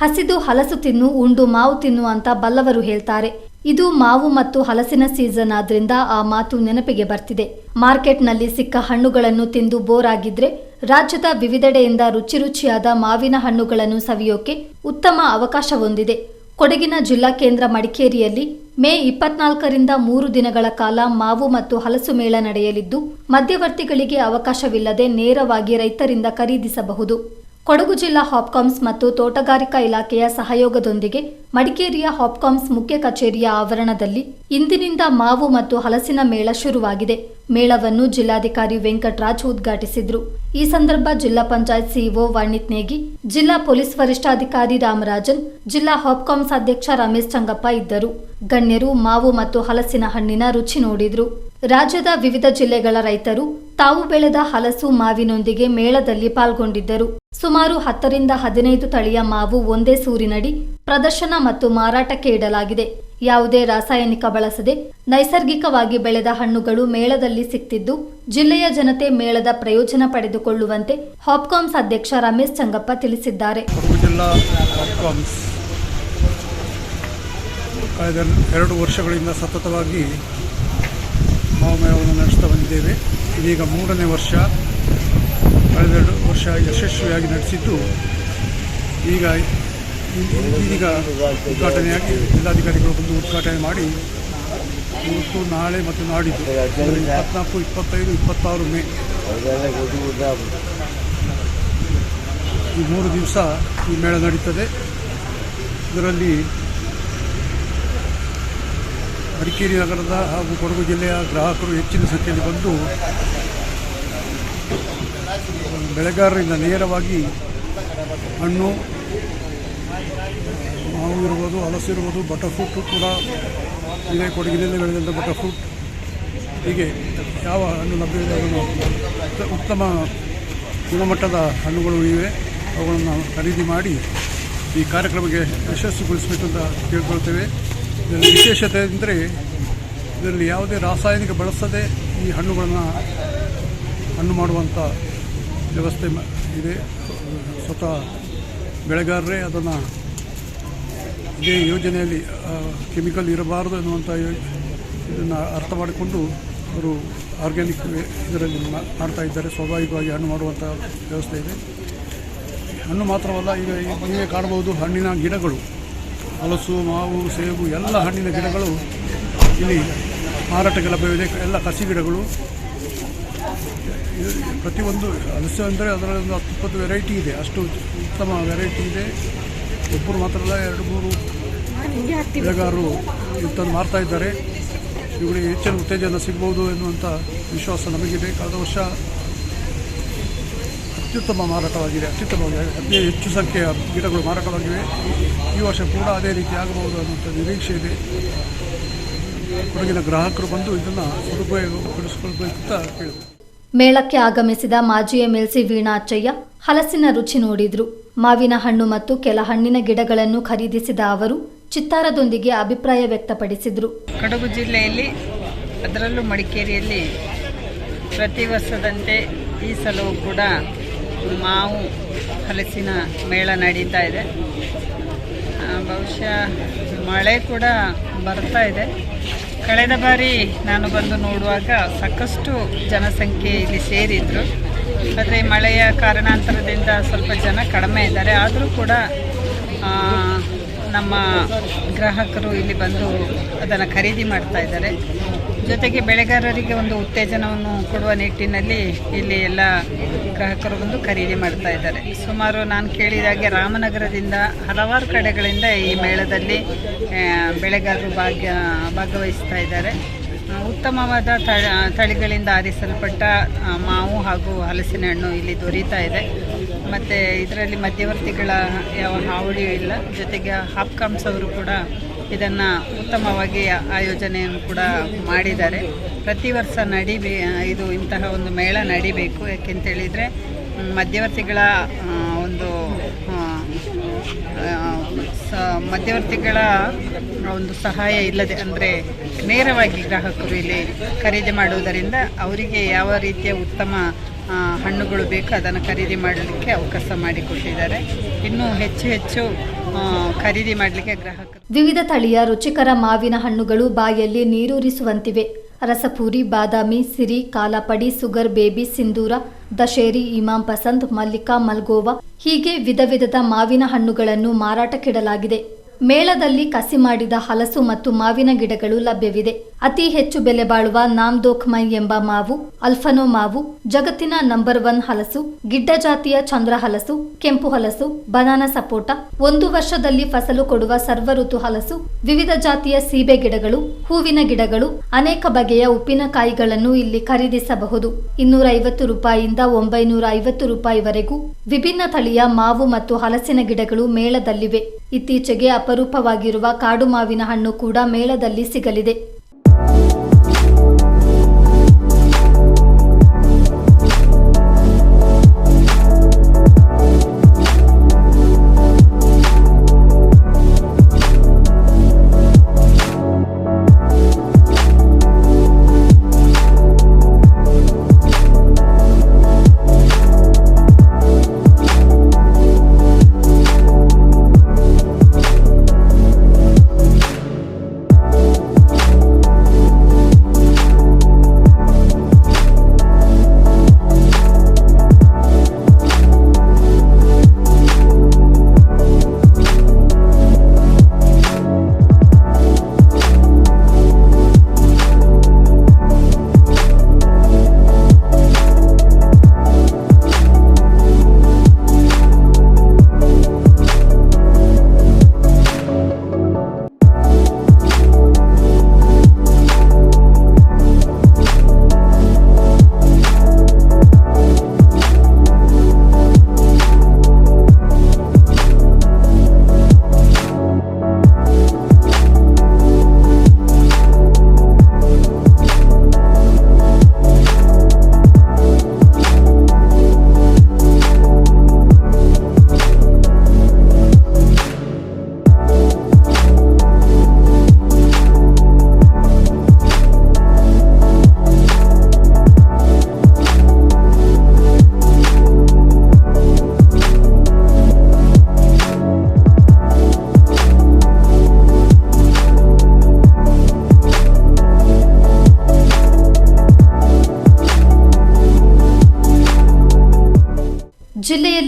ಹಸಿದು ಹಲಸು ತಿನ್ನು, ಉಂಡು ಮಾವು ತಿನ್ನು ಅಂತ ಬಲ್ಲವರು ಹೇಳ್ತಾರೆ. ಇದು ಮಾವು ಮತ್ತು ಹಲಸಿನ ಸೀಸನ್ ಆದ್ರಿಂದ ಆ ಮಾತು ನೆನಪಿಗೆ ಬರ್ತಿದೆ. ಮಾರ್ಕೆಟ್ನಲ್ಲಿ ಸಿಕ್ಕ ಹಣ್ಣುಗಳನ್ನು ತಿಂದು ಬೋರ್ ಆಗಿದ್ರೆ ರಾಜ್ಯದ ವಿವಿಧೆಡೆಯಿಂದ ರುಚಿ ರುಚಿಯಾದ ಮಾವಿನ ಹಣ್ಣುಗಳನ್ನು ಸವಿಯೋಕೆ ಉತ್ತಮ ಅವಕಾಶ ಹೊಂದಿದೆ. ಕೊಡಗಿನ ಜಿಲ್ಲಾ ಕೇಂದ್ರ ಮಡಿಕೇರಿಯಲ್ಲಿ ಮೇ ಇಪ್ಪತ್ನಾಲ್ಕರಿಂದ ಮೂರು ದಿನಗಳ ಕಾಲ ಮಾವು ಮತ್ತು ಹಲಸು ಮೇಳ ನಡೆಯಲಿದ್ದು, ಮಧ್ಯವರ್ತಿಗಳಿಗೆ ಅವಕಾಶವಿಲ್ಲದೆ ನೇರವಾಗಿ ರೈತರಿಂದ ಖರೀದಿಸಬಹುದು. ಕೊಡಗು ಜಿಲ್ಲಾ ಹಾಪ್ಕಾಮ್ಸ್ ಮತ್ತು ತೋಟಗಾರಿಕಾ ಇಲಾಖೆಯ ಸಹಯೋಗದೊಂದಿಗೆ ಮಡಿಕೇರಿಯ ಹಾಪ್ಕಾಮ್ಸ್ ಮುಖ್ಯ ಕಚೇರಿಯ ಆವರಣದಲ್ಲಿ ಇಂದಿನಿಂದ ಮಾವು ಮತ್ತು ಹಲಸಿನ ಮೇಳ ಶುರುವಾಗಿದೆ. ಮೇಳವನ್ನು ಜಿಲ್ಲಾಧಿಕಾರಿ ವೆಂಕಟರಾಜ್ ಉದ್ಘಾಟಿಸಿದ್ರು. ಈ ಸಂದರ್ಭ ಜಿಲ್ಲಾ ಪಂಚಾಯತ್ ಸಿಇಒ ವಾಣಿತ್ ನೇಗಿ, ಜಿಲ್ಲಾ ಪೊಲೀಸ್ ವರಿಷ್ಠಾಧಿಕಾರಿ ರಾಮರಾಜನ್, ಜಿಲ್ಲಾ ಹಾಪ್ಕಾಮ್ಸ್ ಅಧ್ಯಕ್ಷ ರಮೇಶ್ ಚಂಗಪ್ಪ ಇದ್ದರು. ಗಣ್ಯರು ಮಾವು ಮತ್ತು ಹಲಸಿನ ಹಣ್ಣಿನ ರುಚಿ ನೋಡಿದ್ರು. ರಾಜ್ಯದ ವಿವಿಧ ಜಿಲ್ಲೆಗಳ ರೈತರು ತಾವು ಬೆಳೆದ ಹಲಸು ಮಾವಿನೊಂದಿಗೆ ಮೇಳದಲ್ಲಿ ಪಾಲ್ಗೊಂಡಿದ್ದರು. ಸುಮಾರು ಹತ್ತರಿಂದ ಹದಿನೈದು ತಳಿಯ ಮಾವು ಒಂದೇ ಸೂರಿನಡಿ ಪ್ರದರ್ಶನ ಮತ್ತು ಮಾರಾಟಕ್ಕೆ ಇಡಲಾಗಿದೆ. ಯಾವುದೇ ರಾಸಾಯನಿಕ ಬಳಸದೆ ನೈಸರ್ಗಿಕವಾಗಿ ಬೆಳೆದ ಹಣ್ಣುಗಳು ಮೇಳದಲ್ಲಿ ಸಿಕ್ತಿದ್ದು, ಜಿಲ್ಲೆಯ ಜನತೆ ಮೇಳದ ಪ್ರಯೋಜನ ಪಡೆದುಕೊಳ್ಳುವಂತೆ ಹಾಪ್ಕಾಮ್ಸ್ ಅಧ್ಯಕ್ಷ ರಮೇಶ್ ಚಂಗಪ್ಪ ತಿಳಿಸಿದ್ದಾರೆ. ಎರಡು ವರ್ಷಗಳಿಂದ ಸತತವಾಗಿ ಮಾವು ಮೇಳವನ್ನು ನಡೆಸ್ತಾ ಬಂದಿದ್ದೇವೆ. ಇದೀಗ ಮೂರನೇ ವರ್ಷ, ಕಳೆದೆರಡು ವರ್ಷ ಯಶಸ್ವಿಯಾಗಿ ನಡೆಸಿದ್ದು. ಈಗ ಇದೀಗ ಉದ್ಘಾಟನೆಯಾಗಿ ಜಿಲ್ಲಾಧಿಕಾರಿಗಳು ಬಂದು ಉದ್ಘಾಟನೆ ಮಾಡಿ, ಇವತ್ತು ನಾಳೆ ಮತ್ತು ನಾಡಿದ್ದು. ಇಪ್ಪತ್ನಾಲ್ಕು, ಇಪ್ಪತ್ತೈದು, ಇಪ್ಪತ್ತಾರು ಮೇ. ಈ ಮೂರು ದಿವಸ ಈ ಮೇಳ ನಡೀತದೆ. ಇದರಲ್ಲಿ ಮಡಿಕೇರಿ ನಗರದ ಹಾಗೂ ಕೊಡಗು ಜಿಲ್ಲೆಯ ಗ್ರಾಹಕರು ಹೆಚ್ಚಿನ ಸಂಖ್ಯೆಯಲ್ಲಿ ಬಂದು ಬೆಳೆಗಾರರಿಂದ ನೇರವಾಗಿ ಹಣ್ಣು, ಮಾವು ಇರ್ಬೋದು, ಹಲಸು ಇರ್ಬೋದು ಬಟರ್ ಫ್ರೂಟು ಕೂಡ ಇದೆ. ಕೊಡಗಿನಲ್ಲಿ ಬೆಳೆದಂಥ ಬಟರ್ ಫ್ರೂಟ್ ಹೀಗೆ ಯಾವ ಹಣ್ಣು ಲಭ್ಯವಿದೆ ಅದನ್ನು ಉತ್ತ- ಉತ್ತಮ ಗುಣಮಟ್ಟದ ಹಣ್ಣುಗಳು ಇವೆ. ಅವುಗಳನ್ನು ಖರೀದಿ ಮಾಡಿ ಈ ಕಾರ್ಯಕ್ರಮಕ್ಕೆ ಯಶಸ್ವಿಗೊಳಿಸಬೇಕು ಅಂತ ಕೇಳ್ಕೊಳ್ತೇವೆ. ಇದರಲ್ಲಿ ವಿಶೇಷತೆ ಅಂದರೆ ಇದರಲ್ಲಿ ಯಾವುದೇ ರಾಸಾಯನಿಕ ಬಳಸದೆ ಈ ಹಣ್ಣುಗಳನ್ನು ಹಣ್ಣು ಮಾಡುವಂಥ ವ್ಯವಸ್ಥೆ ಇದೆ. ಸ್ವತಃ ಬೆಳೆಗಾರರೇ ಅದನ್ನು ಇದೇ ಯೋಜನೆಯಲ್ಲಿ ಕೆಮಿಕಲ್ ಇರಬಾರದು ಎನ್ನುವಂಥ ಇದನ್ನು ಅರ್ಥ ಮಾಡಿಕೊಂಡು ಅವರು ಆರ್ಗ್ಯಾನಿಕ್ ಇದರಲ್ಲಿ ಮಾಡ್ತಾ ಇದ್ದಾರೆ. ಸ್ವಾಭಾವಿಕವಾಗಿ ಹಣ್ಣು ಮಾಡುವಂಥ ವ್ಯವಸ್ಥೆ ಇದೆ. ಹಣ್ಣು ಮಾತ್ರವಲ್ಲ, ಈಗ ನೀವೇ ಕಾಣಬಹುದು ಹಣ್ಣಿನ ಗಿಡಗಳು. ಹಲಸು, ಮಾವು, ಸೇಬು, ಎಲ್ಲ ಹಣ್ಣಿನ ಗಿಡಗಳು ಇಲ್ಲಿ ಮಾರಾಟಕ್ಕೆ ಲಭ್ಯವಿದೆ. ಎಲ್ಲ ಕಸಿ ಗಿಡಗಳು. ಪ್ರತಿಯೊಂದು ಹಲಸು ಅಂದರೆ ಅದರಲ್ಲಿ ಒಂದು ಹತ್ತು ಇಪ್ಪತ್ತು ವೆರೈಟಿ ಇದೆ. ಅಷ್ಟು ಉತ್ತಮ ವೆರೈಟಿ ಇದೆ. ಒಬ್ಬರು ಮಾತ್ರ ಅಲ್ಲ, ಎರಡು, ಮೂರು ಬೆಳೆಗಾರರು ಇಂಥದ್ದು ಮಾರ್ತಾ ಇದ್ದಾರೆ. ಇವುಗಳಿಗೆ ಹೆಚ್ಚಿನ ಉತ್ತೇಜನ ಸಿಗ್ಬೋದು ಎನ್ನುವಂಥ ವಿಶ್ವಾಸ ನಮಗಿದೆ. ಕಳೆದ ವರ್ಷ ಅತ್ಯುತ್ತಮ ಮಾರಾಟವಾಗಿದೆ. ಅತ್ಯುತ್ತಮವಾಗಿ ಅತಿ ಹೆಚ್ಚು ಸಂಖ್ಯೆಯ ಗಿಡಗಳು ಮಾರಾಟವಾಗಿವೆ. ಈ ವರ್ಷ ಕೂಡ ಅದೇ ರೀತಿ ಆಗಬಹುದು ಅನ್ನುವಂಥ ನಿರೀಕ್ಷೆ ಇದೆ. ಕೊಡಗಿನ ಗ್ರಾಹಕರು ಬಂದು ಇದನ್ನು ಸದುಪಯೋಗಪಡಿಸಿಕೊಳ್ಬೇಕು ಅಂತ ಕೇಳಿದೆ. ಮೇಳಕ್ಕೆ ಆಗಮಿಸಿದ ಮಾಜಿ ಎಂಎಲ್ಸಿ ವೀಣಾ ಅಚ್ಚಯ್ಯ ಹಲಸಿನ ರುಚಿ ನೋಡಿದ್ರು. ಮಾವಿನ ಹಣ್ಣು ಮತ್ತು ಕೆಲ ಹಣ್ಣಿನ ಗಿಡಗಳನ್ನು ಖರೀದಿಸಿದ ಅವರು ಚಿತ್ತಾರದೊಂದಿಗೆ ಅಭಿಪ್ರಾಯ ವ್ಯಕ್ತಪಡಿಸಿದ್ರು. ಕೊಡಗು ಜಿಲ್ಲೆಯಲ್ಲಿ ಅದರಲ್ಲೂ ಮಡಿಕೇರಿಯಲ್ಲಿ ಪ್ರತಿ ವರ್ಷದಂತೆ ಈ ಸಲವೂ ಕೂಡ ಮಾವು ಹಲಸಿನ ಮೇಳ ನಡೀತಾ ಇದೆ. ಬಹುಶಃ ಮಳೆ ಕೂಡ ಬರ್ತಾ ಇದೆ. ಕಳೆದ ಬಾರಿ ನಾನು ಬಂದು ನೋಡುವಾಗ ಸಾಕಷ್ಟು ಜನಸಂಖ್ಯೆ ಇಲ್ಲಿ ಸೇರಿದ್ರು. ಆದರೆ ಮಳೆಯ ಕಾರಣಾಂತರದಿಂದ ಸ್ವಲ್ಪ ಜನ ಕಡಿಮೆ ಇದ್ದಾರೆ. ಆದರೂ ಕೂಡ ನಮ್ಮ ಗ್ರಾಹಕರು ಇಲ್ಲಿ ಬಂದು ಅದನ್ನು ಖರೀದಿ ಮಾಡ್ತಾ ಇದ್ದಾರೆ. ಜೊತೆಗೆ ಬೆಳೆಗಾರರಿಗೆ ಒಂದು ಉತ್ತೇಜನವನ್ನು ಕೊಡುವ ನಿಟ್ಟಿನಲ್ಲಿ ಇಲ್ಲಿ ಎಲ್ಲ ಗ್ರಾಹಕರು ಬಂದು ಖರೀದಿ ಮಾಡ್ತಾ ಇದ್ದಾರೆ. ಸುಮಾರು ನಾನು ಕೇಳಿದಾಗೆ ರಾಮನಗರದಿಂದ ಹಲವಾರು ಕಡೆಗಳಿಂದ ಈ ಮೇಳದಲ್ಲಿ ಬೆಳೆಗಾರರು ಭಾಗ್ಯ, ಭಾಗವಹಿಸ್ತಾ ಇದ್ದಾರೆ. ಉತ್ತಮವಾದ ತಳಿಗಳಿಂದ ಆರಿಸಲ್ಪಟ್ಟ ಮಾವು ಹಾಗೂ ಹಲಸಿನ ಹಣ್ಣು ಇಲ್ಲಿ ದೊರೀತಾ ಇದೆ. ಮತ್ತು ಇದರಲ್ಲಿ ಮಧ್ಯವರ್ತಿಗಳ ಯಾವ ಹಾವಳಿ ಇಲ್ಲ. ಜೊತೆಗೆ ಹಾಪ್ಕಾಮ್ಸ್ ಅವರು ಕೂಡ ಇದನ್ನು ಉತ್ತಮವಾಗಿ ಆಯೋಜನೆಯನ್ನು ಕೂಡ ಮಾಡಿದ್ದಾರೆ. ಪ್ರತಿ ವರ್ಷ ನಡಿಬೇ, ಇದು ಇಂತಹ ಒಂದು ಮೇಳ ನಡಿಬೇಕು. ಯಾಕೆಂತೇಳಿದರೆ, ಮಧ್ಯವರ್ತಿಗಳ ಒಂದು ಮಧ್ಯವರ್ತಿಗಳ ಒಂದು ಸಹಾಯ ಇಲ್ಲದೆ, ಅಂದರೆ ನೇರವಾಗಿ ಗ್ರಾಹಕರು ಇಲ್ಲಿ ಖರೀದಿ ಮಾಡುವುದರಿಂದ ಅವರಿಗೆ ಯಾವ ರೀತಿಯ ಉತ್ತಮ ಹಣ್ಣುಗಳು ಬೇಕು, ಅದನ್ನು ಖರೀದಿ ಮಾಡಲಿಕ್ಕೆ ಅವಕಾಶ ಮಾಡಿಕೊಟ್ಟಿದ್ದಾರೆ ಇನ್ನೂ ಹೆಚ್ಚು ಹೆಚ್ಚು ಖರೀದಿ ಮಾಡಲಿಕ್ಕೆ ಗ್ರಾಹಕರು ವಿವಿಧ ತಳಿಯ ರುಚಿಕರ ಮಾವಿನ ಹಣ್ಣುಗಳು ಬಾಯಲ್ಲಿ ನೀರೂರಿಸುವಂತಿವೆ. ರಸಪೂರಿ, ಬಾದಾಮಿ, ಸಿರಿ, ಕಾಲಾಪಡಿ, ಸುಗರ್, ಬೇಬಿ, ಸಿಂಧೂರ, ದಶೇರಿ, ಇಮಾಂ ಪಸಂದ್, ಮಲ್ಲಿಕಾ, ಮಲ್ಗೋವಾ ಹೀಗೆ ವಿಧ ವಿಧದ ಮಾವಿನ ಹಣ್ಣುಗಳನ್ನು ಮಾರಾಟಕ್ಕಿಡಲಾಗಿದೆ. ಮೇಳದಲ್ಲಿ ಕಸಿ ಮಾಡಿದ ಹಲಸು ಮತ್ತು ಮಾವಿನ ಗಿಡಗಳು ಲಭ್ಯವಿದೆ. ಅತಿ ಹೆಚ್ಚು ಬೆಲೆ ಬಾಳುವ ನಾಮ್ದೋಖ್ಮೈ ಎಂಬ ಮಾವು, ಅಲ್ಫನೋ ಮಾವು, ಜಗತ್ತಿನ ನಂಬರ್ ಒನ್ ಹಲಸು, ಗಿಡ್ಡ ಜಾತಿಯ ಚಂದ್ರ ಹಲಸು, ಕೆಂಪು ಹಲಸು, ಬನಾನಾ ಸಪೋಟ, ಒಂದು ವರ್ಷದಲ್ಲಿ ಫಸಲು ಕೊಡುವ ಸರ್ವ ಋತು ಹಲಸು, ವಿವಿಧ ಜಾತಿಯ ಸೀಬೆ ಗಿಡಗಳು, ಹೂವಿನ ಗಿಡಗಳು, ಅನೇಕ ಬಗೆಯ ಉಪ್ಪಿನಕಾಯಿಗಳನ್ನು ಇಲ್ಲಿ ಖರೀದಿಸಬಹುದು. ಇನ್ನೂರ ಐವತ್ತು ರೂಪಾಯಿಯಿಂದ ಒಂಬೈನೂರ ಐವತ್ತು ರೂಪಾಯಿವರೆಗೂ ವಿಭಿನ್ನ ತಳಿಯ ಮಾವು ಮತ್ತು ಹಲಸಿನ ಗಿಡಗಳು ಮೇಳದಲ್ಲಿವೆ. ಇತ್ತೀಚೆಗೆ ಅಪರೂಪವಾಗಿರುವ ಕಾಡು ಮಾವಿನ ಹಣ್ಣು ಕೂಡ ಮೇಳದಲ್ಲಿ ಸಿಗಲಿದೆ.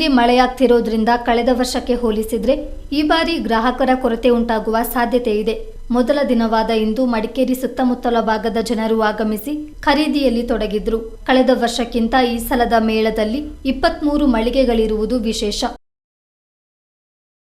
ಜಿಲ್ಲೆಯಲ್ಲಿ ಮಳೆಯಾಗ್ತಿರೋದ್ರಿಂದ ಕಳೆದ ವರ್ಷಕ್ಕೆ ಹೋಲಿಸಿದ್ರೆ ಈ ಬಾರಿ ಗ್ರಾಹಕರ ಕೊರತೆ ಉಂಟಾಗುವ ಸಾಧ್ಯತೆ ಇದೆ. ಮೊದಲ ದಿನವಾದ ಇಂದು ಮಡಿಕೇರಿ ಸುತ್ತಮುತ್ತಲ ಭಾಗದ ಜನರು ಆಗಮಿಸಿ ಖರೀದಿಯಲ್ಲಿ ತೊಡಗಿದ್ರು. ಕಳೆದ ವರ್ಷಕ್ಕಿಂತ ಈ ಸಲದ ಮೇಳದಲ್ಲಿ ಇಪ್ಪತ್ಮೂರು ಮಳಿಗೆಗಳಿರುವುದು ವಿಶೇಷ.